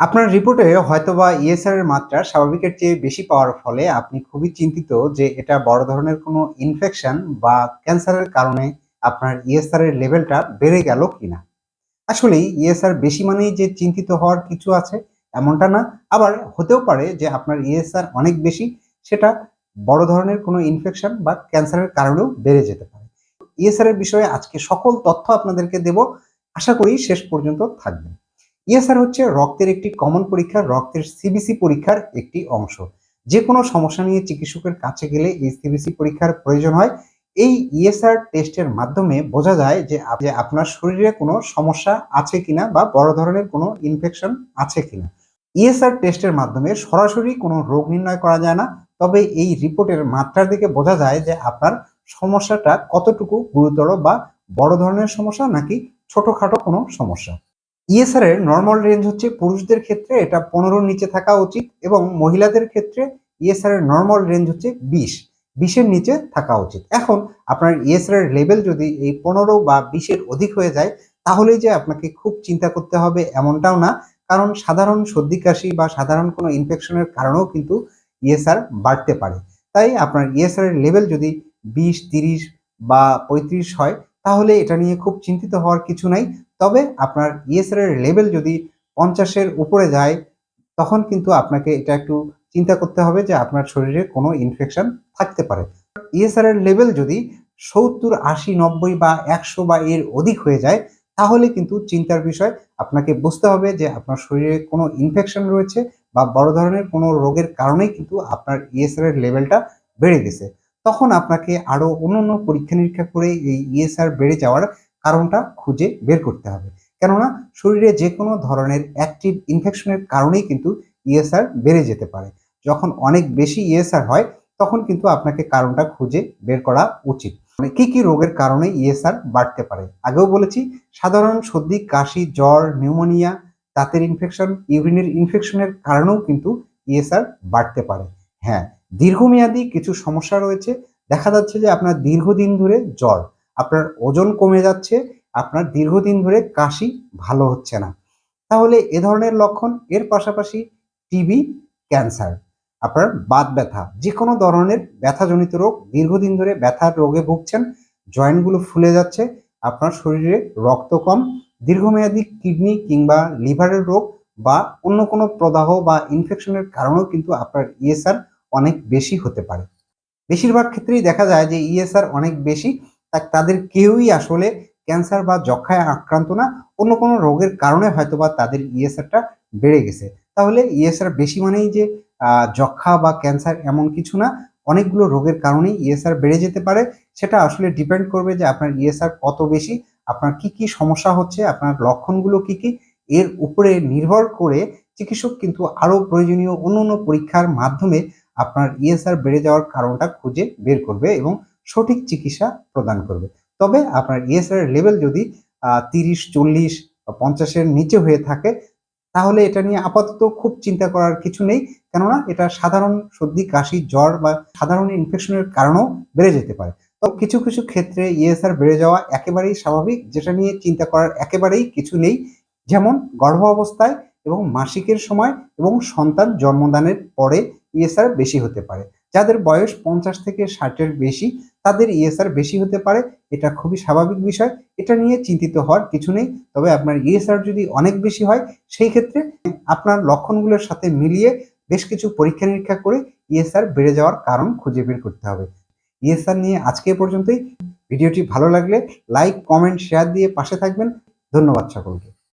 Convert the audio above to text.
আপনার রিপোর্টে হয়তোবা ইএসআর এর মাত্রা স্বাভাবিকের চেয়ে বেশি পাওয়ার ফলে আপনি খুবই চিন্তিত যে এটা বড় ধরনের কোনো ইনফেকশন বা ক্যান্সারের কারণে আপনার ইএসআর এর লেভেলটা বেড়ে গেল কিনা। আসলেই ইএসআর বেশি মানেই যে চিন্তিত হওয়ার কিছু আছে এমনটা না, আবার হতেও পারে যে আপনার ইএসআর অনেক বেশি, সেটা বড় ধরনের কোনো ইনফেকশন বা ক্যান্সারের কারণেও বেড়ে যেতে পারে। ইএসআর এর বিষয়ে আজকে সকল তথ্য আপনাদেরকে দেব। আশা করি শেষ পর্যন্ত থাকবেন। ইএসআর হচ্ছে রক্তের একটি কমন পরীক্ষা রক্তের সিবিসি পরীক্ষার একটি অংশ। যে কোনো সমস্যা নিয়ে চিকিৎসকের কাছে গেলে এই সিবিসি পরীক্ষার প্রয়োজন হয়। এই ইএসআর টেস্টের মাধ্যমে বোঝা যায় যে আপনার শরীরে কোনো সমস্যা আছে কিনা বা বড় ধরনের কোনো ইনফেকশন আছে কিনা। ইএসআর টেস্টের মাধ্যমে সরাসরি কোনো রোগ নির্ণয় করা যায় না। তবে এই রিপোর্টের মাত্রার দিকে বোঝা যায় যে আপনার সমস্যাটা কতটুকু গুরুতর বা বড় ধরনের সমস্যা নাকি ছোটখাটো কোনো সমস্যা। ইএসআর এর নর্মাল রেঞ্জ হচ্ছে পুরুষদের ক্ষেত্রে এটা পনেরোর নিচে থাকা উচিত এবং মহিলাদের ক্ষেত্রে ইএসআর এর নর্মাল রেঞ্জ হচ্ছে বিশ। বিশের নিচে থাকা উচিত। এখন আপনার ইএসআর এর লেভেল যদি এই পনেরো বা বিশের অধিক হয়ে যায়, তাহলেই যে আপনাকে খুব চিন্তা করতে হবে এমনটাও না। কারণ সাধারণ সর্দি, কাশি বা সাধারণ কোনো ইনফেকশনের কারণেও কিন্তু ইএসআর বাড়তে পারে। তাই আপনার ইএসআর এর লেভেল যদি বিশ, তিরিশ বা পঁয়ত্রিশ হয়, তাহলে এটা নিয়ে খুব চিন্তিত হওয়ার কিছু নাই। তবে আপনার ইএসআর এর লেভেল যদি পঞ্চাশের উপরে যায়, তখন কিন্তু আপনাকে এটা একটু চিন্তা করতে হবে যে আপনার শরীরে কোনো ইনফেকশন থাকতে পারে। ইএসআর এর লেভেল যদি সত্তর, আশি, নব্বই বা একশো বা এর অধিক হয়ে যায়, তাহলে কিন্তু চিন্তার বিষয়। আপনাকে বুঝতে হবে যে আপনার শরীরে কোনো ইনফেকশন রয়েছে বা বড় ধরনের কোনো রোগের কারণেই কিন্তু আপনার ইএসআর এর লেভেলটা বেড়ে গেছে। তখন আপনাকে আরও অন্যান্য পরীক্ষা নিরীক্ষা করে এই ইএসআর বেড়ে যাওয়ার কারণটা খুঁজে বের করতে হবে। কেননা শরীরে যে কোনো ধরনের অ্যাক্টিভ ইনফেকশনের কারণেই কিন্তু ইএসআর বেড়ে যেতে পারে। যখন অনেক বেশি ইএসআর হয়, তখন কিন্তু আপনাকে কারণটা খুঁজে বের করা উচিত। মানে কী কী রোগের কারণে ইএসআর বাড়তে পারে? আগেও বলেছি, সাধারণ সর্দি, কাশি, জ্বর নিউমোনিয়া দাঁতের ইনফেকশন ইউরিনের ইনফেকশনের কারণেও কিন্তু ইএসআর বাড়তে পারে। হ্যাঁ দীর্ঘমেয়াদী কিছু সমস্যা রয়েছে। দেখা যাচ্ছে যে আপনার দীর্ঘদিন ধরে জ্বর আপনার ওজন কমে যাচ্ছে, আপনার দীর্ঘদিন ধরে কাশি ভালো হচ্ছে না। তাহলে এ ধরনের লক্ষণ, এর পাশাপাশি টিবি, ক্যান্সার, আপনার বাত ব্যথা যে কোনো ধরনের ব্যথাজনিত রোগ, দীর্ঘদিন ধরে ব্যথার রোগে ভুগছেন, জয়েন্টগুলো ফুলে যাচ্ছে, আপনার শরীরে রক্ত কম, দীর্ঘমেয়াদী কিডনি কিংবা লিভারের রোগ বা অন্য কোনো প্রদাহ বা ইনফেকশনের কারণেও কিন্তু আপনার ইএসআর অনেক বেশি হতে পারে। বেশিরভাগ ক্ষেত্রেই দেখা যায় যে ইএসআর অনেক বেশি তাদের কেউই আসলে ক্যান্সার বা যক্ষায় আক্রান্ত না। অন্য কোনো রোগের কারণে হয়তো বা তাদের ইএসআরটা বেড়ে গেছে। তাহলে ইএসআর বেশি মানেই যে যক্ষা বা ক্যান্সার এমন কিছু না, অনেকগুলো রোগের কারণেই ইএসআর বেড়ে যেতে পারে। সেটা আসলে ডিপেন্ড করবে যে আপনার ইএসআর কত বেশি, আপনার কি কি সমস্যা হচ্ছে, আপনার লক্ষণগুলো কি কি, এর উপরে নির্ভর করে চিকিৎসক কিন্তু আরও প্রয়োজনীয় অন্য অন্য পরীক্ষার মাধ্যমে আপনার ইএসআর বেড়ে যাওয়ার কারণটা খুঁজে বের করবে এবং সঠিক চিকিৎসা প্রদান করবে। তবে আপনার ইএসআর এর লেভেল যদি তিরিশ, চল্লিশ বা পঞ্চাশের নিচে হয়ে থাকে, তাহলে এটা নিয়ে আপাতত খুব চিন্তা করার কিছু নেই। কেননা এটা সাধারণ সর্দি, কাশি, জ্বর বা সাধারণ ইনফেকশনের কারণেও বেড়ে যেতে পারে। তো কিছু কিছু ক্ষেত্রে ইএসআর বেড়ে যাওয়া একেবারেই স্বাভাবিক, যেটা নিয়ে চিন্তা করার একেবারেই কিছু নেই। যেমন গর্ভ অবস্থায় এবং মাসিকের সময় এবং সন্তান জন্মদানের পরে ইএসআর বেশি হতে পারে। যাদের বয়স পঞ্চাশ থেকে ষাটের বেশি তাদের ইএসআর বেশি হতে পারে, এটা খুবই স্বাভাবিক বিষয়। এটা নিয়ে চিন্তিত হওয়ার কিছু নেই, তবে আপনার ইএসআর যদি অনেক বেশি হয়, সেই ক্ষেত্রে আপনার লক্ষণগুলোর সাথে মিলিয়ে বেশ কিছু পরীক্ষা নিরীক্ষা করে ইএসআর বেড়ে যাওয়ার কারণ খুঁজে বের করতে হবে। ইএসআর নিয়ে আজকে পর্যন্তই। ভিডিওটি ভালো লাগলে লাইক কমেন্ট শেয়ার দিয়ে পাশে থাকবেন। ধন্যবাদ সকলকে।